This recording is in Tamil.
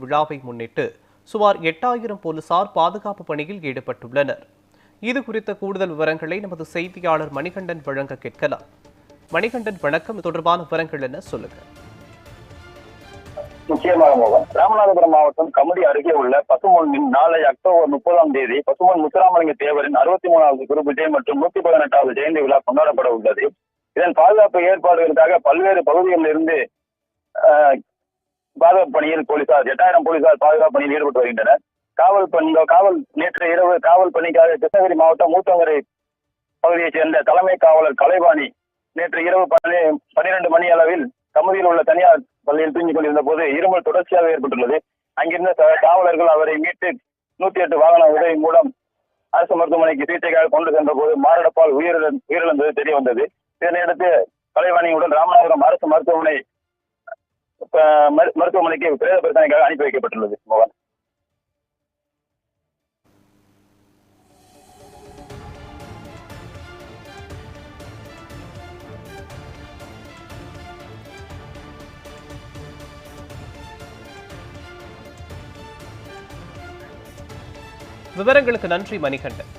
விழாவை முன்னிட்டு சுமார் எட்டாயிரம் போலீசார் பாதுகாப்பு பணியில் ஈடுபட்டுள்ளனர். இது குறித்த கூடுதல் விவரங்களை நமது செய்தியாளர் மணிகண்டன் வழங்க கேட்கலாம். மணிகண்டன் வணக்கம். தொடர்பான விவரங்கள் என்ன? சொல்லுங்க. நிச்சயமாக ராமநாதபுரம் மாவட்டம் கமுடி அருகே உள்ள பசுமொன்னின் நாளை அக்டோபர் முப்பதாம் தேதி பசுமன் முத்துராமலிங்க தேவரின் அறுபத்தி மூணாவது குரு பூஜை மற்றும் நூத்தி பதினெட்டாவது ஜெயந்தி விழா கொண்டாடப்பட உள்ளது. இதன் பாதுகாப்பு ஏற்பாடுகளுக்காக பல்வேறு பகுதிகளில் இருந்து ஆஹ், பாதுகாப்பு பணியில் போலீசார் எட்டாயிரம் போலீசார் பாதுகாப்பு பணியில் ஈடுபட்டு வருகின்றனர். காவல் பணி காவல் நேற்று இரவு காவல் பணிக்காக கிருஷ்ணகிரி மாவட்டம் மூத்தங்கரை பகுதியைச் சேர்ந்த தலைமை காவலர் கலைவாணி நேற்று இரவு பதினே பன்னிரண்டு மணி அளவில் கமுதியில் உள்ள தனியார் பள்ளியில் தூங்கிக் கொண்டிருந்த போது இருமல் தொடர்ச்சியாக ஏற்பட்டுள்ளது. அங்கிருந்த காவலர்கள் அவரை மீட்டு நூத்தி எட்டு வாகன உதவி மூலம் அரசு மருத்துவமனைக்கு சிகிச்சைக்காக கொண்டு சென்ற போது மாரடைப்பால் உயிரிழந்தது தெரிய வந்தது இதனையடுத்து கலைவாணியுடன் ராமநாதபுரம் அரசு மருத்துவமனை மருத்துவமனைக்கு பிரேத பரிசோதனைக்காக அனுப்பி வைக்கப்பட்டுள்ளது மோகன். விவரங்களுக்கு நன்றி மணிகண்டன்.